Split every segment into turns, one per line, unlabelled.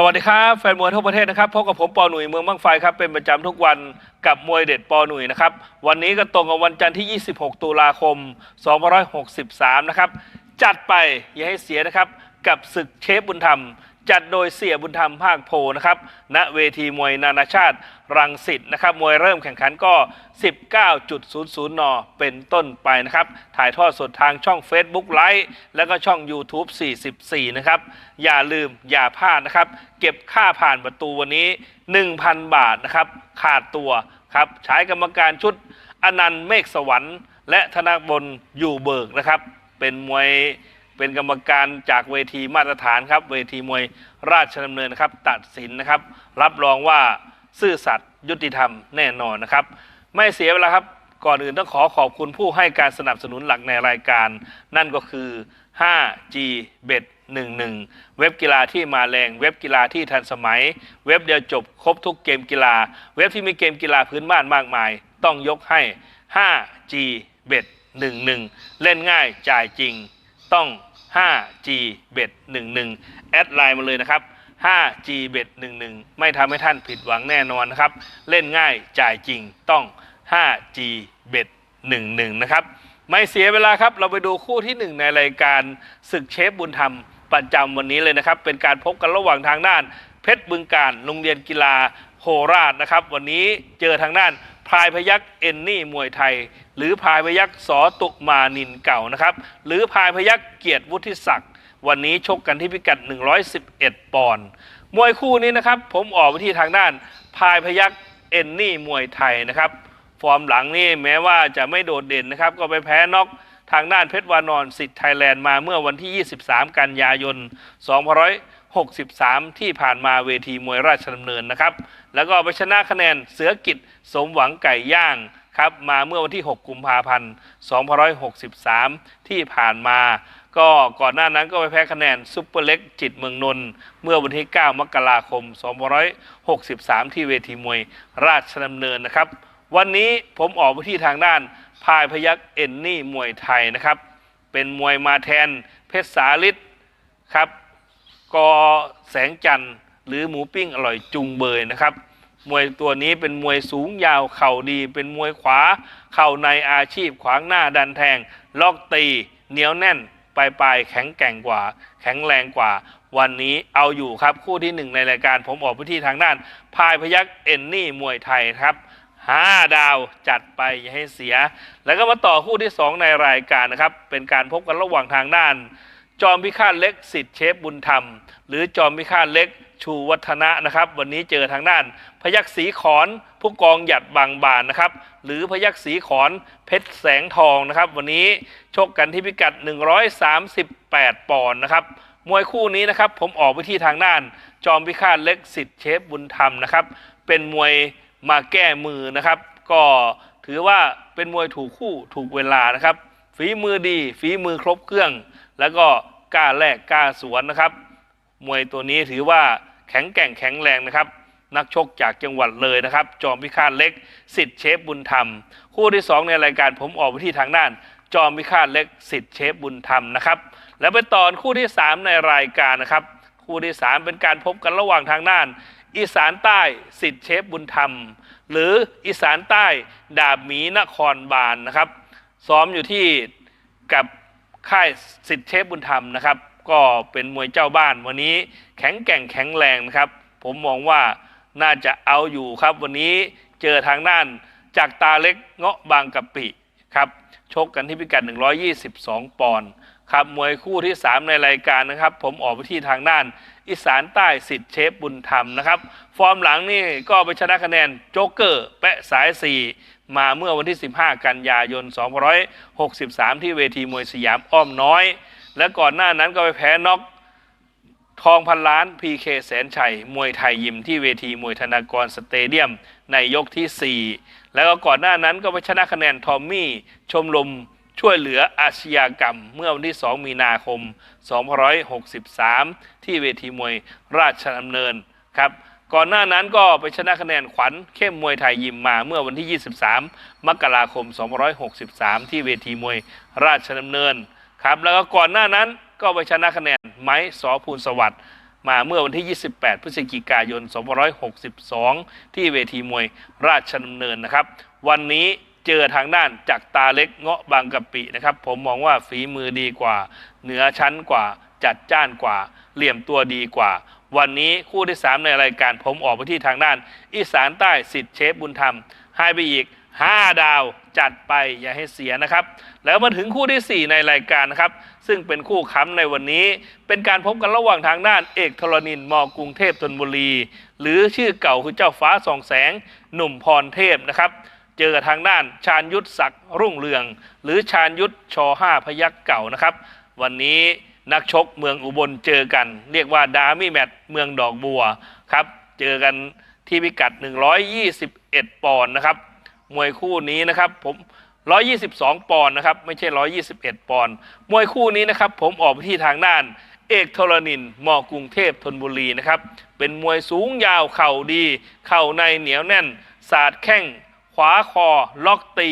สวัสดีครับแฟนมวยทั่วประเทศนะครับพบกับผมปอหนุ่ยเมืองบางไฟครับเป็นประจำทุกวันกับมวยเด็ดปอหนุ่ยนะครับวันนี้ก็ตรงกับวันจันทร์ที่ 26 ตุลาคม 2563 นะครับจัดไปอย่าให้เสียนะครับกับศึกเชฟบุญธรรม จัดโดยเสียบุญธรรมภาคโพนะครับณเวทีมวยนานาชาติรังสิตนะครับมวยเริ่มแข่งขันก็ 19.00 น เป็นต้นไปนะครับ ถ่ายทอดสดทางช่อง Facebook ไลฟ์แล้วก็ช่อง YouTube 44 นะครับ อย่าลืมอย่าพลาดนะครับ เก็บค่าผ่านประตูวันนี้ 1,000 บาทนะครับ ขาดตัวครับ ใช้กรรมการชุดอนันต์เมฆสวรรค์ และธนบลอยู่เบิกนะครับ เป็นมวย เป็นกรรมการจากเวทีมาตรฐานครับ เวทีมวยราชดำเนินนะครับ ตัดสินนะครับ รับรองว่าซื่อสัตย์ยุติธรรมแน่นอนนะครับ ไม่เสียเวลาครับก่อนอื่นต้องขอขอบคุณผู้ให้การสนับสนุนหลักในรายการ นั่นก็คือ 5G Bet 11 เว็บกีฬาที่มาแรง เว็บกีฬาที่ทันสมัย เว็บเดียวจบครบทุกเกมกีฬา เว็บที่มีเกมกีฬาพื้นบ้านมากมาย ต้องยกให้ 5G Bet 11 เล่นง่ายจ่ายจริง ต้อง 5G Bet 11 แอดไลน์มาเลยนะครับ 5G Bet 11 ไม่ทำให้ท่านผิดหวังแน่นอนนะครับ เล่นง่ายจ่ายจริงต้อง 5G Bet 11 นะครับ ไม่เสียเวลาครับ เราไปดูคู่ที่ 1 ในรายการศึกเชฟบุญธรรมประจำวันนี้เลยนะครับ เป็นการพบกันระหว่างทางด้าน เพชรบึงการโรงเรียนกีฬาโคราชนะครับ วันนี้เจอทางด้าน พายพยักเอนนี่มวยไทย หรือพายพยักสอตุมานินเก่านะครับ หรือพายพยักเกียรติวุฒิศักดิ์วันนี้ชกกันที่พิกัด 111 ปอนด์มวยคู่นี้นะครับ ผมออกไปที่ทางด้านพายพยักเอนนี่มวยไทยนะครับ ฟอร์มหลังนี่แม้ว่าจะไม่โดดเด่นนะครับ ก็ไปแพ้น็อกทางด้านเพชรวานอนสิทธิ์ไทยแลนด์มาเมื่อวันที่ 23 กันยายน 2563 ที่ผ่านมาเวทีมวยราชดำเนินนะครับ แล้วก็ไปชนะคะแนนเสือกิจสมหวังไก่ย่างครับมาเมื่อวันที่ 6 กุมภาพันธ์ 2563 ที่ผ่านมา ก็ก่อนหน้านั้นก็ไปแพ้คะแนนซุปเปอร์เล็กจิตเมืองนนท์เมื่อวันที่ 9 มกราคม 2563 ที่เวทีมวยราชดำเนินนะครับ วันนี้ผมออกไปที่ทางด้านพายพยักเอนนี่มวยไทยนะครับ เป็นมวยมาแทนเพชรสาลิศครับ กอแสงจันทร์ หรือหมูปิ้งอร่อยจุงเบยนะครับ มวยตัวนี้เป็นมวยสูงยาวเข่าดี เป็นมวยขวา เข่าในอาชีพขวางหน้าดันแทง ล็อกตีเหนียวแน่นปลายปลายแข็งแกร่งกว่า แข็งแรงกว่า วันนี้เอาอยู่ครับคู่ที่หนึ่งในรายการผมออกไปที่ทางด้าน พายพยักเอนนี่มวยไทยครับห้าดาวจัดไปอย่าให้เสีย แล้วก็มาต่อคู่ที่ 2 ในรายการนะครับ เป็นการพบกันระหว่างทางด้าน จอมพิฆาตเล็กสิทธิ์เชฟบุญธรรม หรือจอมพิฆาตเล็กชูวัฒนะนะครับ วันนี้เจอทางด้าน พยักษ์สีขอนผู้กองหยัดบางบานนะครับ หรือพยักษ์สีขอนเพชรแสงทองนะครับ วันนี้ชกกันที่พิกัด 138 ปอนด์นะครับมวยคู่นี้นะครับ ผมออกไปที่ทางด้าน จอมพิฆาตเล็กสิทธิ์เชฟบุญธรรมนะครับ เป็นมวยมาแก้มือนะครับ ก็ถือว่าเป็นมวยถูกคู่ถูกเวลานะครับฝีมือดีฝีมือครบเครื่อง แล้วก็กล้าแลกกล้าสวนนะครับ มวยตัวนี้ถือว่าแข็งแกร่งแข็งแรงนะครับ นักชกจากจังหวัดเลยนะครับ จอมพิฆาตเล็กสิทธิ์เชฟบุญธรรม คู่ที่สองในรายการผมออกไปที่ทางด้าน จอมพิฆาตเล็กสิทธิ์เชฟบุญธรรมนะครับแล้วไปตอนคู่ที่สามในรายการนะครับ คู่ที่สามเป็นการพบกันระหว่างทางด้าน อีสานใต้สิทธิ์เชฟบุญธรรม หรืออีสานใต้ดาบหมีนครบาลนนะครับ ซ้อมอยู่ที่กับ ค่ายสิทธิ์เชฟบุญธรรมนะครับ ก็เป็นมวยเจ้าบ้านวันนี้แข็งแกร่งแข็งแรงนะครับ ผมมองว่าน่าจะเอาอยู่ครับ วันนี้เจอทางด้านจากตาเล็กเงาะบางกะปิครับชกกันที่พิกัด 122 ปอนด์ครับมวยคู่ที่ 3 ในรายการนะครับ ผมออกไปที่ทางด้าน อีสานใต้สิทธิ์เชฟบุญธรรมนะครับ ฟอร์มหลังนี่ก็ไปชนะคะแนนโจ๊กเกอร์ แปะสาย 4 มาเมื่อวันที่ 15 กันยายน 2563 ที่เวทีมวยสยามอ้อมน้อย และก่อนหน้านั้นก็ไปแพ้น็อกทองพันล้าน PK แสนชัย มวยไทยยิมที่เวทีมวยธนากรสเตเดียมในยกที่ 4 แล้วก็ก่อนหน้านั้นก็ไปชนะคะแนนทอมมี่ชมรมช่วยเหลืออาชญากรรมเมื่อวันที่ 2 มีนาคม 2563 ที่เวทีมวยราชดำเนินครับ ก่อนหน้านั้นก็ไปชนะคะแนนขวัญเข้มมวยไทยยิมมาเมื่อวันที่ 23 มกราคม 2563 ที่เวทีมวยราชดำเนินครับแล้วก็ก่อนหน้านั้นก็ไปชนะคะแนนไม้สอภูลสวัสดิ์มาเมื่อวันที่ 28 พฤศจิกายน 2562 ที่เวทีมวยราชดำเนินนะครับ วันนี้เจอทางด้านจากตาเล็กเงาะบางกะปินะครับ ผมมองว่าฝีมือดีกว่า เหนือชั้นกว่าจัดจ้านกว่า เหลี่ยมตัวดีกว่า วันนี้คู่ที่ 3 ในรายการผมออกไปที่ทางด้าน อีสานใต้สิทธิเชฟบุญธรรม ให้ไปอีก 5 ดาวจัดไปอย่าให้เสียนะครับ แล้วมาถึงคู่ที่ 4 ในรายการนะครับ ซึ่งเป็นคู่ค้ำในวันนี้ เป็นการพบกันระหว่างทางด้านเอกธรณินทร์มกรุงเทพธนบุรี หรือชื่อเก่าคือเจ้าฟ้าสองแสง หนุ่มพรเทพนะครับเจอกับทางด้านชาญยุทธศักดิ์รุ่งเรือง หรือชาญยุทธชห้าพยักเก่านะครับ วันนี้ นักชกเมืองอุบลเจอกัน เรียกว่าดาร์มี่แมตเมืองดอกบัวครับ เจอกันที่พิกัด 121 ปอนด์นะครับ มวยคู่นี้นะครับผม 122 ปอนด์นะครับ ไม่ใช่ 121 ปอนด์มวยคู่นี้นะครับ ผมออกไปที่ทางด้าน เอกธรณินทร์มกรุงเทพธนบุรีนะครับ เป็นมวยสูงยาวเข่าดี เข่าในเหนียวแน่น สาดแข้งขวาคอ ล็อกตี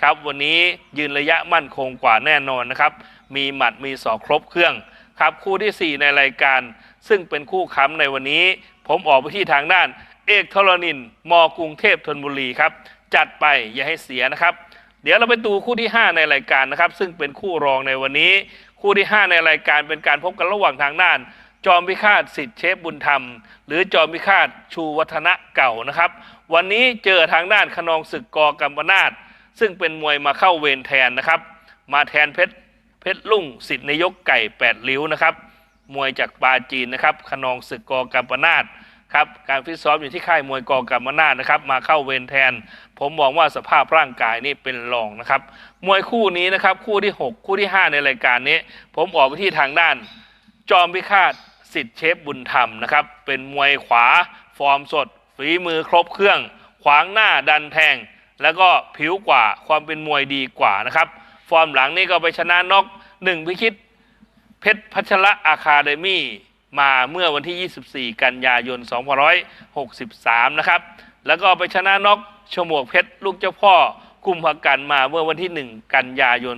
ครับ วันนี้ยืนระยะมั่นคงกว่าแน่นอนนะครับ มีหมัดมีศอกครบเครื่องครับคู่ที่ 4 ในรายการ ซึ่งเป็นคู่ค้ำในวันนี้ ผมออกไปที่ทางด้าน เอกธรณินมกรุงเทพธนบุรีครับ จัดไปอย่าให้เสียนะครับ เดี๋ยวเราไปดูคู่ที่ 5 ในรายการนะครับ ซึ่งเป็นคู่รองในวันนี้ คู่ที่ 5 ในรายการเป็นการพบกันระหว่างทางด้าน จอมพิฆาตสิทธิเชฟบุญธรรม หรือจอมพิฆาตชูวัฒนะเก่านะครับ วันนี้เจอทางด้านขนองศึกกกัมปนาตซึ่งเป็นมวยมาเข้าเวรแทนนะครับ มาแทนเพชร เพชรลุ่งสิทธิ์นายกไก่แปดริ้วนะครับมวยจากปาจีนนะครับขนองศึกกอกัมปนาตครับการฟิตซ้อมอยู่ที่ค่ายมวยกอกัมปนาตนะครับมาเข้าเวรแทน ผมมองว่าสภาพร่างกายนี่เป็นรองนะครับมวยคู่นี้นะครับคู่ที่ 6 คู่ที่ 5 ในรายการนี้ ผมออกไปที่ทางด้าน จอมพิฆาตสิทธิเชฟบุญธรรมนะครับเป็นมวยขวาฟอร์มสด ฝีมือครบเครื่อง ขวางหน้าดันแทง แล้วก็ผิวกว่าความเป็นมวยดีกว่านะครับ ฟอร์มหลังนี่ก็ไปชนะน็อกหนึ่งพิคิต เพชรพัชระอาคาเดมี่มาเมื่อวันที่ 24 กันยายน 2563 นะครับ แล้วก็ไปชนะน็อกชมวกเพชรลูกเจ้าพ่อกุมภกันมาเมื่อวันที่ 1 กันยายน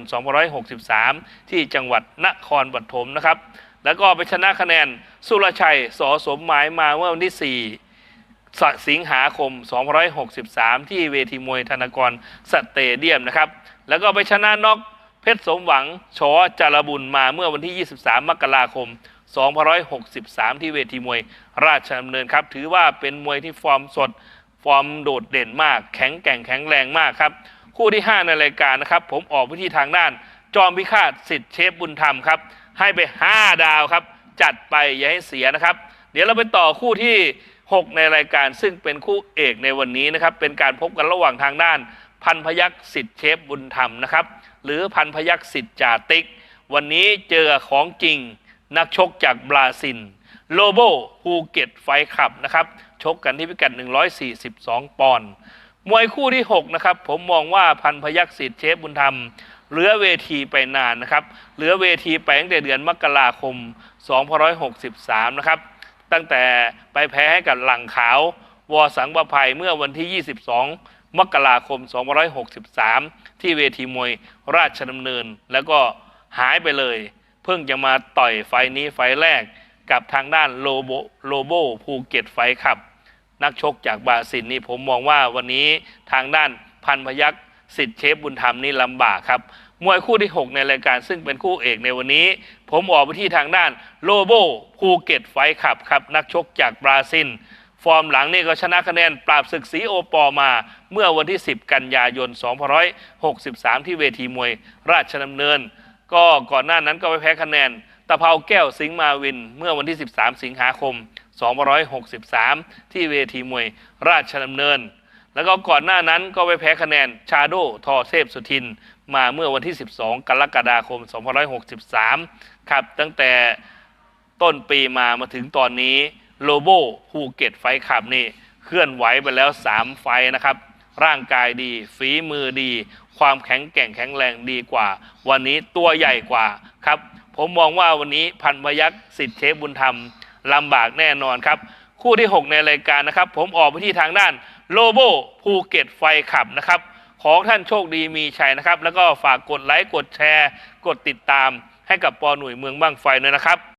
2563 ที่จังหวัดนครปฐมนะครับ แล้วก็ไปชนะคะแนนสุรชัยสอสมหมายมาเมื่อวันที่ 4 สิงหาคม 2563 ที่เวทีมวยธนกรสเตเดียมนะครับ แล้วก็ไปชนะน็อกเพชรสมหวังชอจารบุญมาเมื่อวันที่ 23 มกราคม 2563 ที่เวทีมวยราชดำเนินครับ ถือว่าเป็นมวยที่ฟอร์มสด ฟอร์มโดดเด่นมาก แข็งแกร่งแข็งแรงมากครับ คู่ที่ 5 ในรายการนะครับ ผมออกไปที่ทางด้าน จอมพิฆาตสิทธิเชฟบุญธรรมครับ ให้ไป 5 ดาวครับ จัดไปอย่าให้เสียนะครับ เดี๋ยวเราไปต่อคู่ที่ 6 ในรายการซึ่งเป็นคู่เอกในวันนี้นะครับเป็นการพบกันระหว่างทางด้าน พันพยักษ์สิทธิเชฟบุญธรรมนะครับ หรือพันพยักษ์สิทธิจ่าติก วันนี้เจอของจริง นักชกจากบราซิลโลโบภูเก็ตไฟท์คลับนะครับชกกันที่พิกัด 142 ปอนด์มวยคู่ที่ 6 นะครับ ผมมองว่าพันพยักษ์สิทธิเชฟบุญธรรมเหลือเวทีไปนานนะครับ เหลือเวทีไปตั้งแต่เดือนมกราคม 2563 นะครับ ตั้งแต่ไปแพ้ให้กับหลังขาว วอสังประภัยเมื่อวันที่ 22 มกราคม 2563 ที่เวทีมวยราชดำเนิน แล้วก็หายไปเลย เพิ่งจะมาต่อยไฟนี้ไฟแรกกับทางด้านโลโบโลโบภูเก็ตไฟท์ครับ นักชกจากบราซิลนี่ผมมองว่าวันนี้ทางด้านพันพยักษ์สิทธิเชฟบุญธรรมนี่ลำบากครับ มวยคู่ที่ 6 ในรายการซึ่งเป็นคู่เอกในวันนี้ ผมออกไปที่ทางด้านโลโบภูเก็ตไฟท์ครับครับ นักชกจากบราซิล ฟอร์มหลังนี่ก็ชนะคะแนนปราบศึกสีโอปอมา เมื่อวันที่ 10 กันยายน 2563 ที่เวทีมวยราชดำเนิน ก็ก่อนหน้านั้นก็ไปแพ้คะแนนตะเภาแก้วสิงห์มาวิน เมื่อวันที่ 13 สิงหาคม 2563 ที่เวทีมวยราชดำเนิน แล้วก็ก่อนหน้านั้นก็ไปแพ้คะแนนชาโดทอเทพสุทิน มาเมื่อวันที่ 12 กรกฎาคม 2563 ครับตั้งแต่ต้นปีมามาถึงตอนนี้ โลโบภูเก็ตไฟท์คลับนี่เคลื่อนไหวไปแล้ว 3 ไฟนะครับ ร่างกายดี ฝีมือดี ความแข็งแกร่งแข็งแรงดีกว่า วันนี้ตัวใหญ่กว่าครับ ผมมองว่าวันนี้พันพยักษ์สิทธิเชฟบุญธรรมลำบากแน่นอนครับ คู่ที่ 6 ในรายการนะครับ ผมออกไปที่ทางด้านโลโบภูเก็ตไฟขับนะครับ ขอให้ท่านโชคดีมีชัยนะครับ แล้วก็ฝากกดไลค์กดแชร์ กดติดตามให้กับปอหน่วยเมืองบ้างไฟด้วยนะครับ